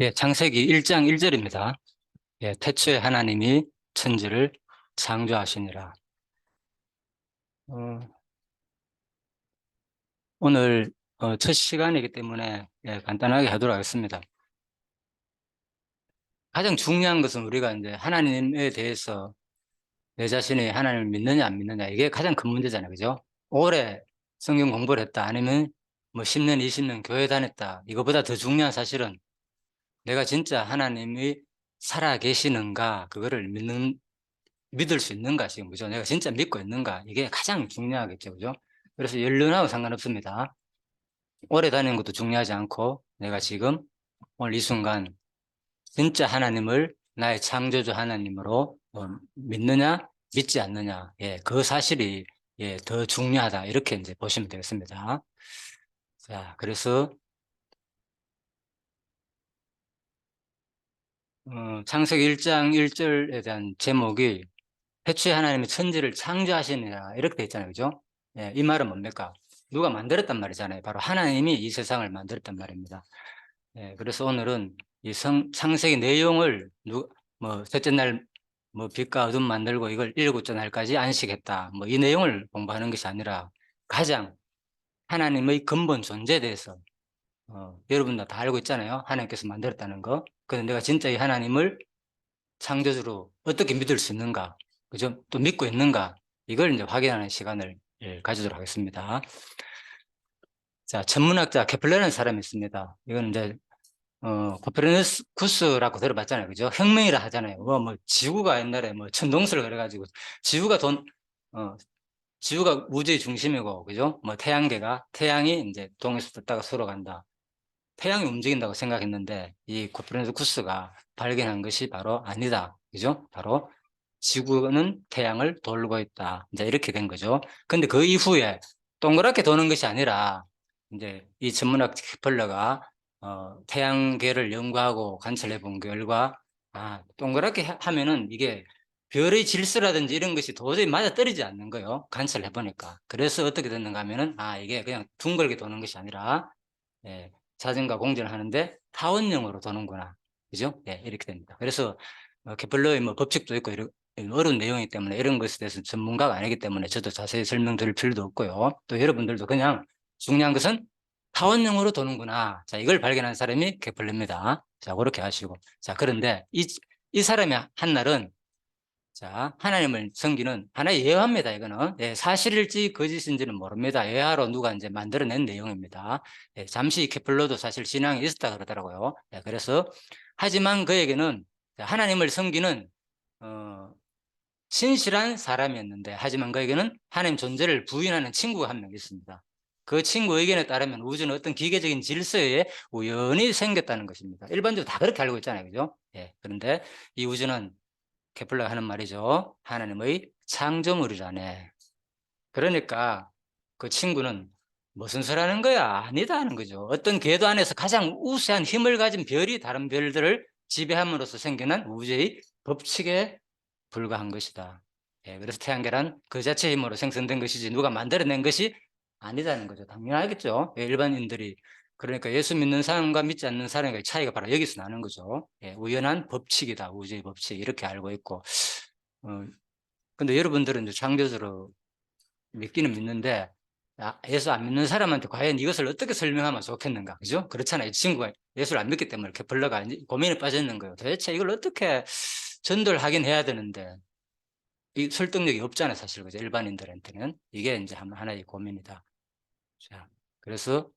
예, 창세기 1장 1절입니다. 예, 태초에 하나님이 천지를 창조하시니라. 어, 오늘 어, 첫 시간이기 때문에 예, 간단하게 하도록 하겠습니다. 가장 중요한 것은 우리가 이제 하나님에 대해서 내 자신이 하나님을 믿느냐 안 믿느냐 이게 가장 큰 문제잖아요. 그죠? 오래 성경 공부를 했다 아니면 뭐 10년, 20년 교회 다녔다 이거보다 더 중요한 사실은 내가 진짜 하나님이 살아 계시는가 그거를 믿는 믿을 수 있는가 지금 그죠? 내가 진짜 믿고 있는가 이게 가장 중요하겠죠, 그죠? 그래서 연륜하고 상관없습니다. 오래 다니는 것도 중요하지 않고 내가 지금 오늘 이 순간 진짜 하나님을 나의 창조주 하나님으로 어, 믿느냐 믿지 않느냐 예, 그 사실이 예, 더 중요하다 이렇게 이제 보시면 되겠습니다. 자, 그래서 어, 창세기 1장 1절에 대한 제목이 태초에 하나님이 천지를 창조하시느라 이렇게 돼 있잖아요. 그죠? 예, 이 말은 뭡니까? 누가 만들었단 말이잖아요. 바로 하나님이 이 세상을 만들었단 말입니다. 예, 그래서 오늘은 이 성, 창세기 내용을 누, 뭐 셋째 날 뭐 빛과 어둠 만들고 이걸 일곱째 날까지 안식했다. 뭐 이 내용을 공부하는 것이 아니라 가장 하나님의 근본 존재에 대해서 어, 여러분도 다 알고 있잖아요. 하나님께서 만들었다는 거. 그런데 내가 진짜 이 하나님을 창조주로 어떻게 믿을 수 있는가? 그죠? 또 믿고 있는가? 이걸 이제 확인하는 시간을 예, 가지도록 하겠습니다. 자, 천문학자 케플러라는 사람이 있습니다. 이건 이제 어, 코페르니쿠스라고 들어봤잖아요. 그죠? 혁명이라 하잖아요. 뭐, 뭐, 지구가 옛날에 뭐, 천동설 그래가지고, 지구가 돈, 어, 지구가 우주의 중심이고, 그죠? 뭐, 태양계가, 태양이 이제 동에서 떴다가 서로 간다. 태양이 움직인다고 생각했는데, 이 코페르니쿠스가 발견한 것이 바로 아니다. 그죠? 바로 지구는 태양을 돌고 있다. 이제 이렇게 된 거죠. 근데 그 이후에 동그랗게 도는 것이 아니라, 이제 이 천문학 케플러가 어, 태양계를 연구하고 관찰해 본 결과 아, 동그랗게 하- 하면은 이게 별의 질서라든지 이런 것이 도저히 맞아떨어지지 않는 거예요. 관찰해 보니까. 그래서 어떻게 됐는가 하면은 아, 이게 그냥 둥글게 도는 것이 아니라 예, 자전거 공전을 하는데 타원형으로 도는구나. 그죠? 예, 이렇게 됩니다. 그래서 어, 케플러의 뭐 법칙도 있고 이런 어려운 내용이기 때문에 이런 것에 대해서 전문가가 아니기 때문에 저도 자세히 설명드릴 필요도 없고요. 또 여러분들도 그냥 중요한 것은 타원형으로 도는구나. 자, 이걸 발견한 사람이 케플러입니다. 자, 그렇게 하시고. 자, 그런데 이, 이 사람이 한 날은 자, 하나님을 섬기는 하나의 예화입니다. 이거는 예, 사실일지 거짓인지는 모릅니다. 예화로 누가 이제 만들어낸 내용입니다. 예, 잠시 케플러도 사실 신앙이 있었다 그러더라고요. 예, 그래서 하지만 그에게는 하나님을 섬기는 어, 신실한 사람이었는데 하지만 그에게는 하나님 존재를 부인하는 친구가 한 명 있습니다. 그 친구 의견에 따르면 우주는 어떤 기계적인 질서에 우연히 생겼다는 것입니다. 일반적으로 다 그렇게 알고 있잖아요. 그죠? 예. 그런데 이 우주는 케플러가 하는 말이죠. 하나님의 창조물이라네. 그러니까 그 친구는 무슨 소리 하는 거야? 아니다 하는 거죠. 어떤 궤도 안에서 가장 우세한 힘을 가진 별이 다른 별들을 지배함으로써 생겨난 우주의 법칙에 불과한 것이다. 예, 그래서 태양계란 그 자체 힘으로 생성된 것이지 누가 만들어낸 것이 아니다는 거죠. 당연하겠죠. 예, 일반인들이 그러니까 예수 믿는 사람과 믿지 않는 사람의 차이가 바로 여기서 나는 거죠. 예, 우연한 법칙이다. 우주의 법칙 이렇게 알고 있고 어, 근데 여러분들은 이제 창조주로 믿기는 믿는데 아, 예수 안 믿는 사람한테 과연 이것을 어떻게 설명하면 좋겠는가 그죠? 그렇잖아요. 이 친구가 예수를 안 믿기 때문에 이렇게 벌러가 고민에 빠져 있는 거예요. 도대체 이걸 어떻게 전도를 하긴 해야 되는데 이 설득력이 없잖아요. 사실 그죠? 일반인들한테는 이게 이제 한- 하나의 고민이다. 자, 그래서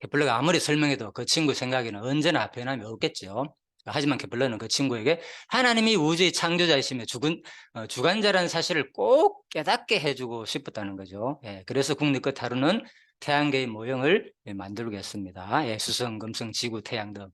케플러가 아무리 설명해도 그 친구 생각에는 언제나 변함이 없겠죠. 하지만 케플러는 그 친구에게 하나님이 우주의 창조자이시며 주근, 어, 주관자라는 사실을 꼭 깨닫게 해주고 싶었다는 거죠. 예, 그래서 국립 끝 하루는 태양계의 모형을 예, 만들고 했습니다. 예, 수성, 금성, 지구, 태양 등.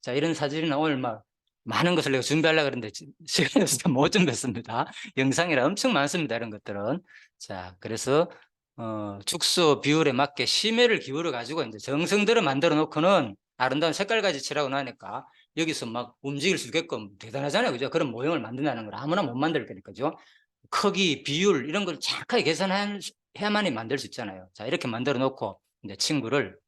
자, 이런 사진이나 오늘 막 많은 것을 내가 준비하려고 그랬는데 지- 시간이 없어서 못 준비했습니다. 영상이라 엄청 많습니다. 이런 것들은. 자, 그래서 어, 축소 비율에 맞게 심해를 기울여 가지고 이제 정성들을 만들어 놓고는 아름다운 색깔까지 칠하고 나니까 여기서 막 움직일 수 있게끔 대단하잖아요. 그죠? 그런 모형을 만든다는 걸 아무나 못 만들 거니까 죠. 크기, 비율 이런 걸 정확하게 계산해야만이 만들 수 있잖아요. 자, 이렇게 만들어 놓고 이제 친구를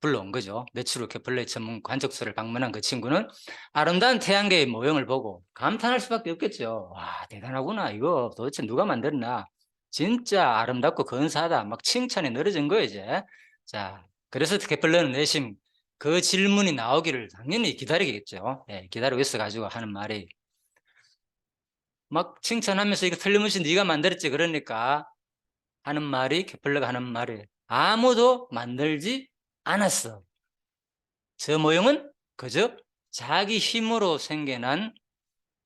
불러온 거죠. 며칠 후 케플러의 전문 관측소를 방문한 그 친구는 아름다운 태양계의 모형을 보고 감탄할 수밖에 없겠죠. 와 대단하구나 이거 도대체 누가 만들었나 진짜 아름답고 근사하다 막 칭찬이 늘어진 거예요 이제 자 그래서 케플러는 내심 그 질문이 나오기를 당연히 기다리겠죠. 예, 기다리고 있어 가지고 하는 말이 막 칭찬하면서 이거 틀림없이 네가 만들었지 그러니까 하는 말이 케플러가 하는 말이 아무도 만들지 않았어. 저 모형은 그저 자기 힘으로 생겨난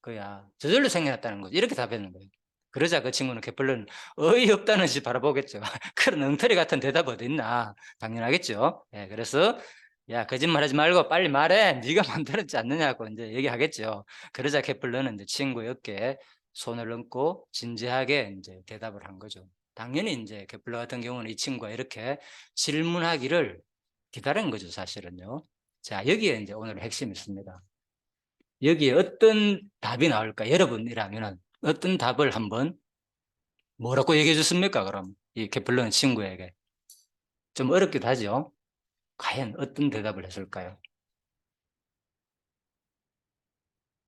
거야. 저절로 생겨났다는 거죠. 이렇게 답했는 거예요. 그러자 그 친구는 케플러는 어이없다는 듯이 바라보겠죠. 그런 엉터리 같은 대답 어디 있나. 당연하겠죠. 예, 그래서 야 거짓말하지 말고 빨리 말해. 네가 만들었지 않느냐고 이제 얘기하겠죠. 그러자 이제 친구의 어깨에 손을 얹고 진지하게 이제 대답을 한 거죠. 당연히 이제 케플러 같은 경우는 이 친구가 이렇게 질문하기를 기다린 거죠, 사실은요. 자, 여기에 이제 오늘 핵심이 있습니다. 여기에 어떤 답이 나올까? 여러분이라면 어떤 답을 한번 뭐라고 얘기해 줬습니까? 그럼 이 케플러는 친구에게 좀 어렵기도 하죠. 과연 어떤 대답을 했을까요?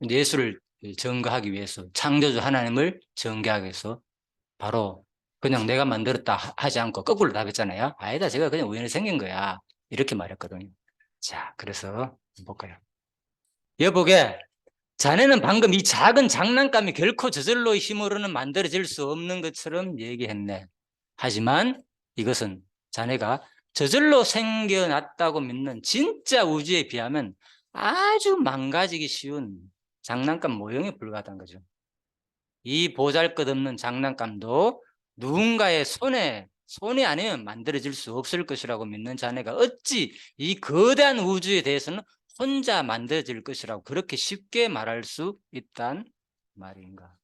예수를 증거하기 위해서 창조주 하나님을 증거하기 위해서 바로 그냥 내가 만들었다 하- 하지 않고 거꾸로 답했잖아요. 아니다, 제가 그냥 우연히 생긴 거야. 이렇게 말했거든요. 자, 그래서 볼까요? 여보게, 자네는 방금 이 작은 장난감이 결코 저절로의 힘으로는 만들어질 수 없는 것처럼 얘기했네. 하지만 이것은 자네가 저절로 생겨났다고 믿는 진짜 우주에 비하면 아주 망가지기 쉬운 장난감 모형에 불과하다는 거죠. 이 보잘것없는 장난감도 누군가의 손에 손이 아니면 만들어질 수 없을 것이라고 믿는 자네가 어찌 이 거대한 우주에 대해서는 혼자 만들어질 것이라고 그렇게 쉽게 말할 수 있단 말인가?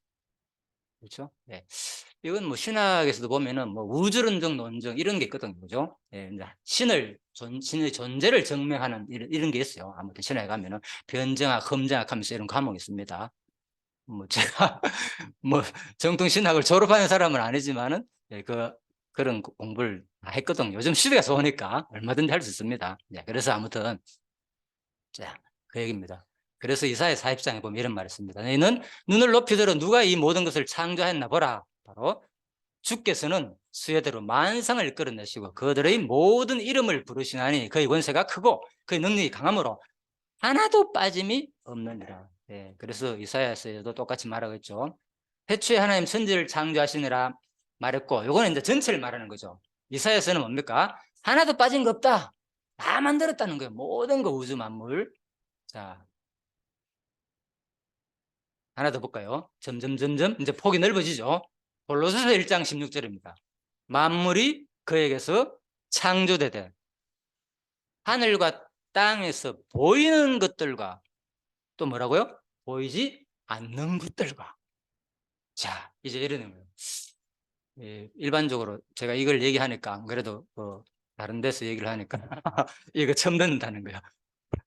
그렇죠? 네. 이건 뭐 신학에서도 보면은 뭐 우주론적 논증 이런 게 있거든요. 그죠? 예, 이제 신을 존, 신의 존재를 증명하는 이런, 이런 게 있어요. 아무튼 신학에 가면은 변정학, 험정학 하면서 이런 과목이 있습니다. 뭐 제가 뭐 정통 신학을 졸업하는 사람은 아니지만은 예, 그 그런 고- 공부를 다 했거든요. 요즘 시대가 좋으니까 얼마든지 할 수 있습니다. 네, 그래서 아무튼 자, 그 얘기입니다. 그래서 이사의 40장에 보면 이런 말을 씁니다. 너희는 눈을 높이 들어 누가 이 모든 것을 창조했나 보라. 바로 주께서는 수혜대로 만상을 이끌어내시고 그들의 모든 이름을 부르시나니 그의 권세가 크고 그의 능력이 강함으로 하나도 빠짐이 없느니라. 예, 그래서 이사야서에도 똑같이 말하고 있죠. 태초에 하나님 천지를 창조하시느라 말했고 요거는 이제 전체를 말하는 거죠. 이사야서는 뭡니까? 하나도 빠진 거 없다. 다 만들었다는 거예요. 모든 거 우주 만물. 자, 하나 더 볼까요? 점점 점점 이제 폭이 넓어지죠. 골로새서 1장 16절입니다. 만물이 그에게서 창조되되 하늘과 땅에서 보이는 것들과 또 뭐라고요? 보이지 않는 것들과 자 이제 이러는 거예요. 예, 일반적으로 제가 이걸 얘기하니까 안 그래도 뭐 다른 데서 얘기를 하니까 이거 처음 듣는다는 거예요.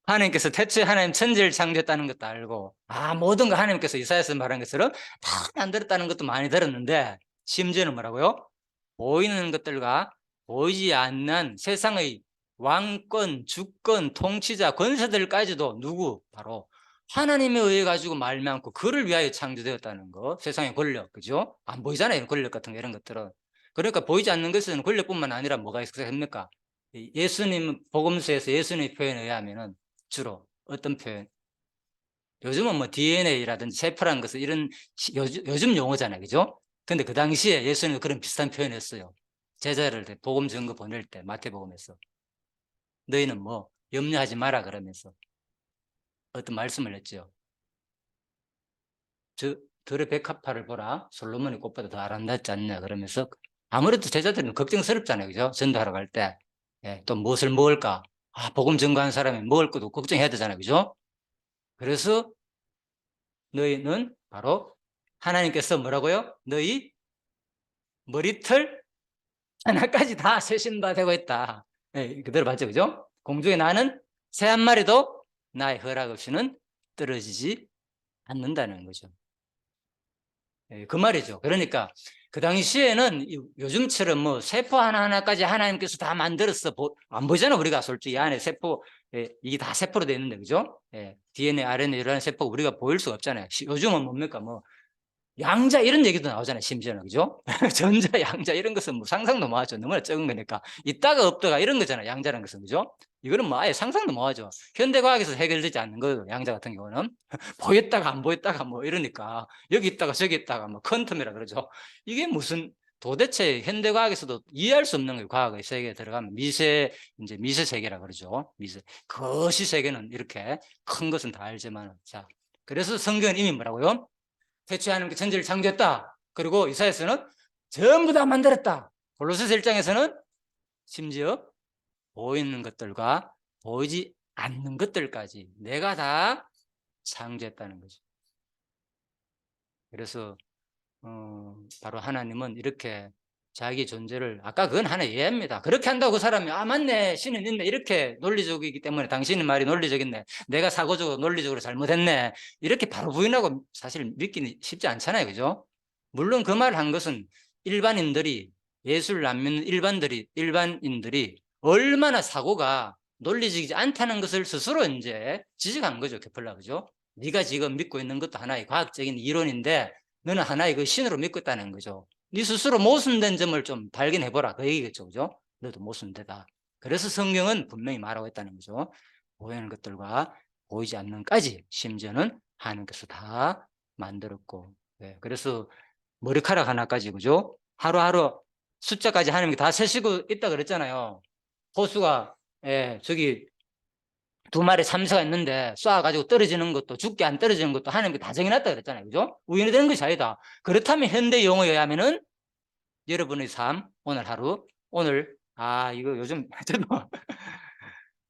하나님께서 태초에 하나님 천지를 창조했다는 것도 알고 아 모든 거 하나님께서 이사야서 말한 것처럼 다 만들었다는 것도 많이 들었는데 심지어는 뭐라고요? 보이는 것들과 보이지 않는 세상의 왕권, 주권, 통치자, 권세들까지도 누구? 바로 하나님에 의해 가지고 말미암고 그를 위하여 창조되었다는 거. 세상의 권력, 그죠? 안 보이잖아요. 권력 같은 거 이런 것들은. 그러니까 보이지 않는 것은 권력뿐만 아니라 뭐가 있습니까? 이 예수님 복음서에서 예수님의 표현에 의하면은 주로 어떤 표현? 요즘은 뭐 DNA라든지 세포라는 것은 이런 시- 요즘, 용어잖아요. 그죠? 근데 그 당시에 예수님은 그런 비슷한 표현을 했어요. 제자를 때 복음 전거 보낼 때 마태복음에서 너희는 뭐 염려하지 마라 그러면서 어떤 말씀을 했죠. 저 들의 백합화를 보라 솔로몬이 꽃보다 더 아름답지 않냐 그러면서 아무래도 제자들은 걱정스럽잖아요. 그죠? 전도하러 갈 때. 예, 또 무엇을 먹을까? 아, 복음 전거하는 사람이 먹을 것도 걱정해야 되잖아요. 그죠? 그래서 너희는 바로 하나님께서 뭐라고요? 너희 머리털 하나까지 다 세신바 되고 있다. 예, 그대로 봤죠, 그죠? 공중에 나는 새 한 마리도 나의 허락 없이는 떨어지지 않는다는 거죠. 예, 그 말이죠. 그러니까 그 당시에는 이- 요즘처럼 뭐 세포 하나하나까지 하나님께서 다 만들었어. 보- 안 보잖아, 우리가 솔직히 이 안에 세포, 예, 이게 다 세포로 되어 있는데, 그죠? 예, DNA, RNA 이런 세포 우리가 보일 수가 없잖아요. 시- 요즘은 뭡니까? 뭐, 양자 이런 얘기도 나오잖아요, 심지어는. 그죠? 전자, 양자 이런 것은 뭐 상상도 못 하죠. 너무나 적은 거니까. 있다가 없다가 이런 거잖아요, 양자라는 것은. 그죠? 이거는 뭐 아예 상상도 못 하죠. 현대과학에서 해결되지 않는 거예요, 양자 같은 경우는. 보였다가 안 보였다가 뭐 이러니까. 여기 있다가 저기 있다가 뭐 퀀텀이라 그러죠. 이게 무슨 도대체 현대과학에서도 이해할 수 없는 거예요. 과학의 세계에 들어가면 미세 이제 미세 세계라 그러죠. 미세 거시 세계는 이렇게 큰 것은 다 알지만 자 그래서 성경은 이미 뭐라고요? 태초에 하나님께 천지를 창조했다. 그리고 이사야서는 전부 다 만들었다. 골로새서 1장에서는 심지어 보이는 것들과 보이지 않는 것들까지 내가 다 창조했다는 거죠. 그래서 어, 바로 하나님은 이렇게 자기 존재를 아까 그건 하나 이해합니다. 그렇게 한다고 그 사람이 아 맞네 신은 있네 이렇게 논리적이기 때문에 당신의 말이 논리적이네 내가 사고적으로 논리적으로 잘못했네 이렇게 바로 부인하고 사실 믿기는 쉽지 않잖아요, 그죠? 물론 그 말을 한 것은 일반인들이 예수를 안 믿는 일반들이 일반인들이 얼마나 사고가 논리적이지 않다는 것을 스스로 이제 지적한 거죠, 케플라 그죠? 네가 지금 믿고 있는 것도 하나의 과학적인 이론인데 너는 하나의 그 신으로 믿고 있다는 거죠. 네 스스로 모순된 점을 좀 발견해 보라 그 얘기겠죠, 그죠? 너도 모순되다. 그래서 성경은 분명히 말하고 있다는 거죠. 보이는 것들과 보이지 않는까지 심지어는 하나님께서 다 만들었고, 네, 그래서 머리카락 하나까지 그죠? 하루하루 숫자까지 하나님께 다 세시고 있다 그랬잖아요. 호수가 예, 저기 두 마리 참새가 있는데 쏴가지고 떨어지는 것도 죽게 안 떨어지는 것도 하나님께 다 정해놨다 그랬잖아요. 그죠? 우연히 되는 것이 아니다. 그렇다면 현대 용어에 의하면은 여러분의 삶, 오늘 하루, 오늘, 아, 이거 요즘 저도,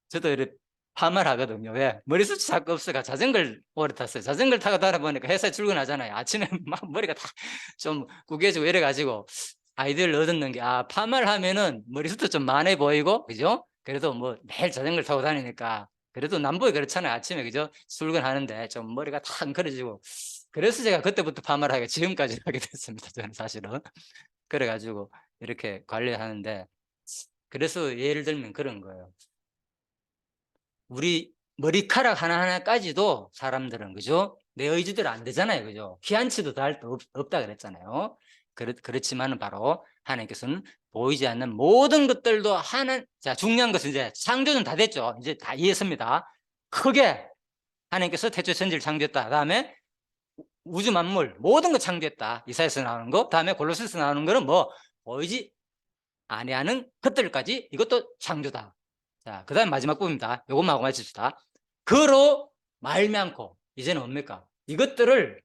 저도 이렇게 파말 하거든요. 왜? 머리숱이 자꾸 없어가 자전거를 오래 탔어요. 자전거를 타고 다니다 보니까 회사에 출근하잖아요. 아침에 막 머리가 다 좀 구겨지고 이래가지고 아이디어를 얻었는 게, 아, 파마하면은 머리숱도 좀 많아 보이고, 그죠? 그래도 뭐 매일 자전거를 타고 다니니까 그래도 남북이 그렇잖아요. 아침에 그죠? 출근하는데 좀 머리가 탁 그려지고. 그래서 제가 그때부터 파마를 하게 지금까지 하게 됐습니다. 저는 사실은. 그래가지고 이렇게 관리하는데 그래서 예를 들면 그런 거예요. 우리 머리카락 하나하나까지도 사람들은 그죠? 내 의지대로 안 되잖아요. 그죠? 수 없, 없다 그랬잖아요. 그렇, 그렇지만은 바로 하나님께서는 보이지 않는 모든 것들도 하나, 자, 중요한 것은 이제 창조는 다 됐죠. 이제 다 이해했습니다. 크게 하나님께서 태초 천지를 창조했다. 그 다음에 우주 만물 모든 걸 창조했다. 이사에서 나오는 거. 다음에 골로새서 나오는 거는 뭐 보이지 아니하는 것들까지 이것도 창조다. 자, 그 다음 마지막 부분입니다. 요것만 하고 마칩시다. 그로 말미암고 이제는 뭡니까? 이것들을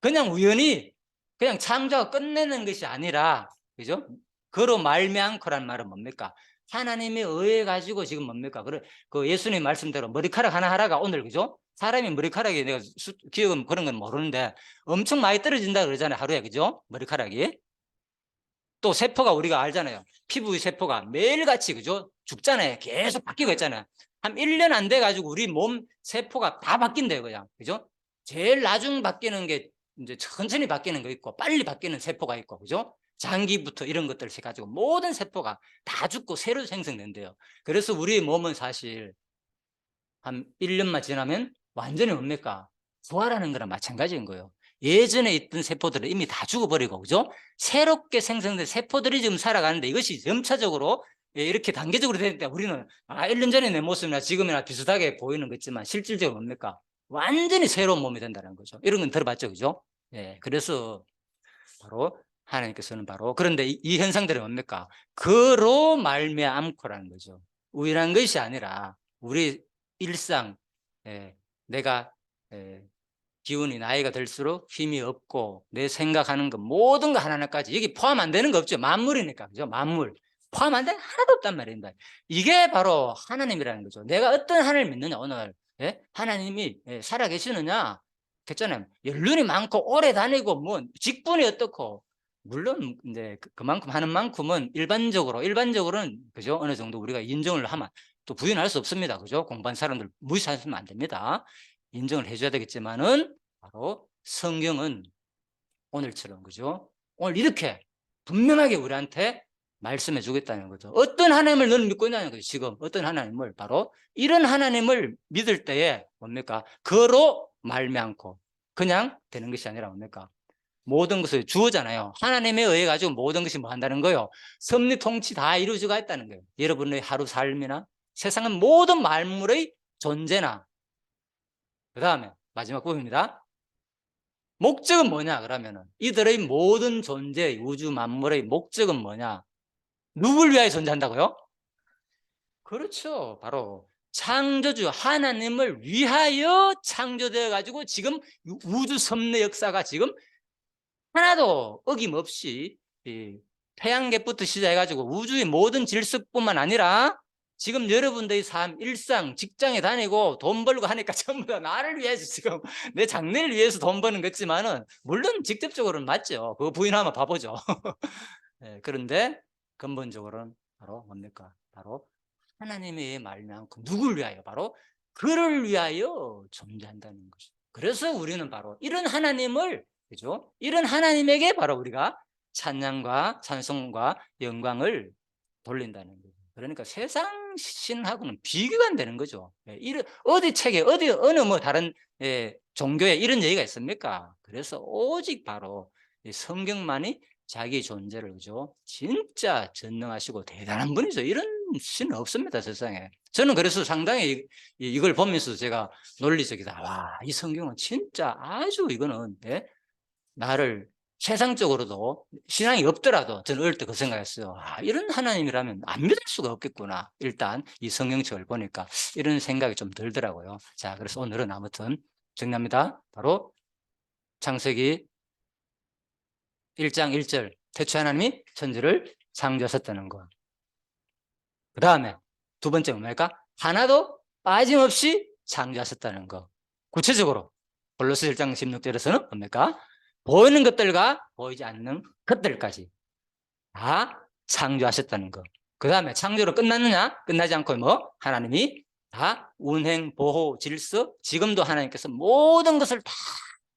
그냥 우연히 그냥 창조하고 끝내는 것이 아니라 그죠? 그로 말미암고란 말은 뭡니까? 하나님에 의해 가지고 지금 뭡니까? 그래, 그 예수님 말씀대로 머리카락 하나 하나가 오늘 그죠? 사람이 머리카락이 내가 수, 기억은 그런 건 모르는데 엄청 많이 떨어진다 그러잖아요. 하루에 그죠? 머리카락이. 또 세포가 우리가 알잖아요. 피부의 세포가 매일같이 그죠? 죽잖아요. 계속 바뀌고 있잖아요. 한 1년 안 돼 가지고 우리 몸 세포가 다 바뀐대요, 그냥. 그죠? 제일 나중 바뀌는 게 이제 천천히 바뀌는 거 있고 빨리 바뀌는 세포가 있고 그죠? 장기부터 이런 것들을 해 가지고 모든 세포가 다 죽고 새로 생성된대요. 그래서 우리 몸은 사실 한 1년만 지나면 완전히 뭡니까? 부활하는 거랑 마찬가지인 거예요. 예전에 있던 세포들은 이미 다 죽어버리고 그죠? 새롭게 생성된 세포들이 지금 살아가는데 이것이 점차적으로 예, 이렇게 단계적으로 되니까 우리는 아 1년 전에 내 모습이나 지금이나 비슷하게 보이는 거지만 실질적으로 뭡니까? 완전히 새로운 몸이 된다는 거죠. 이런 건 들어봤죠, 그죠? 예, 그래서 바로 하나님께서는 바로 그런데 이, 이 현상들은 뭡니까? 그로 말미암고라는 거죠. 우연한 것이 아니라 우리 일상, 예, 내가 예, 기운이 나이가 들수록 힘이 없고 내 생각하는 것 모든 거 하나하나까지 여기 포함 안 되는 거 없죠. 만물이니까 그죠? 만물 포함 안 되는 하나도 없단 말입니다. 이게 바로 하나님이라는 거죠. 내가 어떤 하나님을 믿느냐 오늘 예? 하나님이 예, 살아 계시느냐 됐잖아요. 연륜이 많고 오래 다니고 뭐 직분이 어떻고 물론 이제 그- 그만큼 하는 만큼은 일반적으로 일반적으로는 그죠 어느 정도 우리가 인정을 하면 또 부인할 수 없습니다. 그죠 공부한 사람들 무시하시면 안 됩니다. 인정을 해줘야 되겠지만은 바로 성경은 오늘처럼 그죠 오늘 이렇게 분명하게 우리한테 말씀해 주겠다는 거죠. 어떤 하나님을 너는 믿고 있냐는 거죠. 지금 어떤 하나님을 바로 이런 하나님을 믿을 때에 뭡니까? 그로 말미암고 그냥 되는 것이 아니라 뭡니까? 모든 것을 주어잖아요. 하나님에 의해 가지고 모든 것이 뭐 한다는 거요. 섭리 통치 다 이루어지가 있다는 거예요. 여러분의 하루 삶이나 세상은 모든 만물의 존재나 그 다음에 마지막 부분입니다. 목적은 뭐냐 그러면은 이들의 모든 존재 우주 만물의 목적은 뭐냐 누굴 위하여 존재한다고요? 그렇죠 바로 창조주 하나님을 위하여 창조되어 가지고 지금 우주 섭리 역사가 지금 하나도 어김없이 이 태양계부터 시작해 가지고 우주의 모든 질서뿐만 아니라 지금 여러분들의 삶, 일상, 직장에 다니고 돈 벌고 하니까 전부 다 나를 위해서 지금 내 장래를 위해서 돈 버는 거지만은 물론 직접적으로는 맞죠. 그거 부인하면 바보죠. 예, 그런데 근본적으로는 바로 뭡니까? 바로 하나님의 말미암고 누굴 위하여? 바로 그를 위하여 존재한다는 것이. 그래서 우리는 바로 이런 하나님을 그죠? 이런 하나님에게 바로 우리가 찬양과 찬송과 영광을 돌린다는 거죠. 그러니까 세상 신하고는 비교가 안 되는 거죠. 예, 이런 어디 책에 어디 어느 뭐 다른 예, 종교에 이런 얘기가 있습니까? 그래서 오직 바로 이 성경만이 자기 존재를 그죠? 진짜 전능하시고 대단한 분이죠. 이런 신은 없습니다 세상에. 저는 그래서 상당히 이걸 보면서 제가 논리적이다. 와, 이 성경은 진짜 아주 이거는 예? 나를 세상적으로도 신앙이 없더라도 저는 어릴 때 그 생각했어요. 아, 이런 하나님이라면 안 믿을 수가 없겠구나. 일단 이 성경책을 보니까 이런 생각이 좀 들더라고요. 자, 그래서 오늘은 아무튼 정리합니다. 바로 창세기 1장 1절 태초 하나님이 천지를 창조하셨다는 거. 그 다음에 두 번째 뭡니까? 하나도 빠짐없이 창조하셨다는 거. 구체적으로 골로스 1장 16절에서는 뭡니까? 보이는 것들과 보이지 않는 것들까지 다 창조하셨다는 거. 그 다음에 창조로 끝났느냐? 끝나지 않고 뭐? 하나님이 다 운행, 보호, 질서, 지금도 하나님께서 모든 것을 다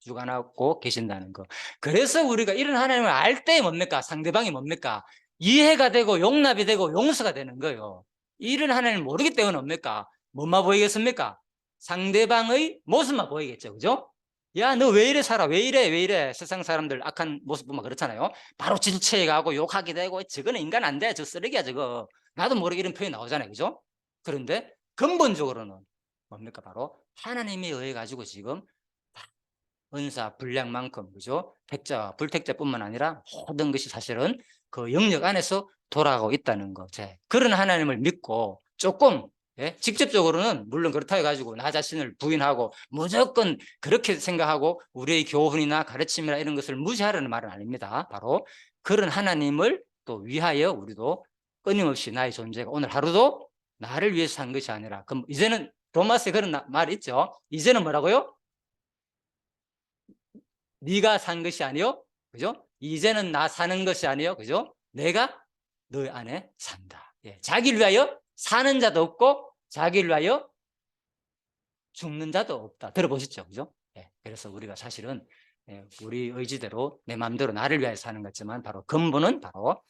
주관하고 계신다는 거. 그래서 우리가 이런 하나님을 알 때 뭡니까? 상대방이 뭡니까? 이해가 되고 용납이 되고 용서가 되는 거예요. 이런 하나님을 모르기 때문에 뭡니까? 뭐만 보이겠습니까? 상대방의 모습만 보이겠죠. 그죠? 야, 너 왜 이래 살아? 왜 이래? 왜 이래? 세상 사람들 악한 모습 보면 그렇잖아요. 바로 질체해 가고 욕하게 되고 저거는 인간 안 돼. 저 쓰레기야, 저거. 나도 모르게 이런 표현이 나오잖아요. 그죠? 그런데 근본적으로는 뭡니까? 바로 하나님에 의해 가지고 지금 은사, 분량만큼, 그죠? 택자와 불택자뿐만 아니라 모든 것이 사실은 그 영역 안에서 돌아가고 있다는 거. 제 그런 하나님을 믿고 조금 예? 직접적으로는 물론 그렇다 해가지고 나 자신을 부인하고 무조건 그렇게 생각하고 우리의 교훈이나 가르침이나 이런 것을 무시하라는 말은 아닙니다. 바로 그런 하나님을 또 위하여 우리도 끊임없이 나의 존재가 오늘 하루도 나를 위해서 산 것이 아니라 그럼 이제는 로마스에 그런 나- 말 있죠. 이제는 뭐라고요? 네가 산 것이 아니요. 그죠? 이제는 나 사는 것이 아니요. 그죠? 내가 너 안에 산다. 예. 자기를 위하여 사는 자도 없고 자기를 위하여 죽는 자도 없다. 들어보셨죠? 그죠? 예. 그래서 우리가 사실은 예, 우리 의지대로 내 마음대로 나를 위하여 사는 거지만 바로 근본은 바로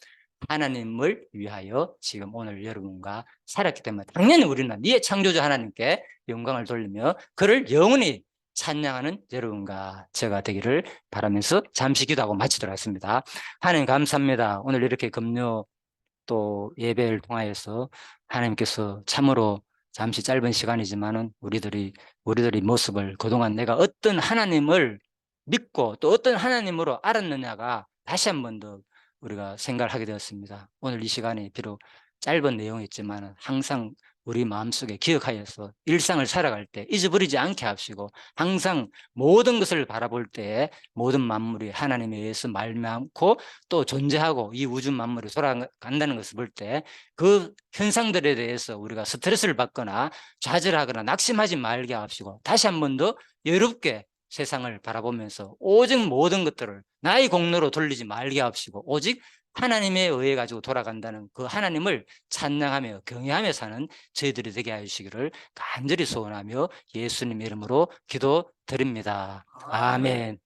하나님을 위하여 지금 오늘 여러분과 살았기 때문에 당연히 우리는 네 창조주 하나님께 영광을 돌리며 그를 영원히 찬양하는 여러분과 제가 되기를 바라면서 잠시 기도하고 마치도록 하겠습니다. 하나님 감사합니다. 오늘 이렇게 금요 또 예배를 통하여서 하나님께서 참으로 잠시 짧은 시간이지만은 우리들이 우리들의 모습을 그동안 내가 어떤 하나님을 믿고 또 어떤 하나님으로 알았느냐가 다시 한 번 더 우리가 생각을 하게 되었습니다. 오늘 이 시간이 비록 짧은 내용이지만 항상 우리 마음속에 기억하여서 일상을 살아갈 때 잊어버리지 않게 합시고 항상 모든 것을 바라볼 때에 모든 만물이 하나님에 의해서 말미암고 또 존재하고 이 우주 만물이 돌아간다는 것을 볼 때 그 현상들에 대해서 우리가 스트레스를 받거나 좌절하거나 낙심하지 말게 합시고 다시 한 번 더 여롭게 세상을 바라보면서 오직 모든 것들을 나의 공로로 돌리지 말게 합시고 오직 하나님에 의해 가지고 돌아간다는 그 하나님을 찬양하며 경외하며 사는 저희들이 되게 하시기를 간절히 소원하며 예수님 이름으로 기도드립니다. 아멘.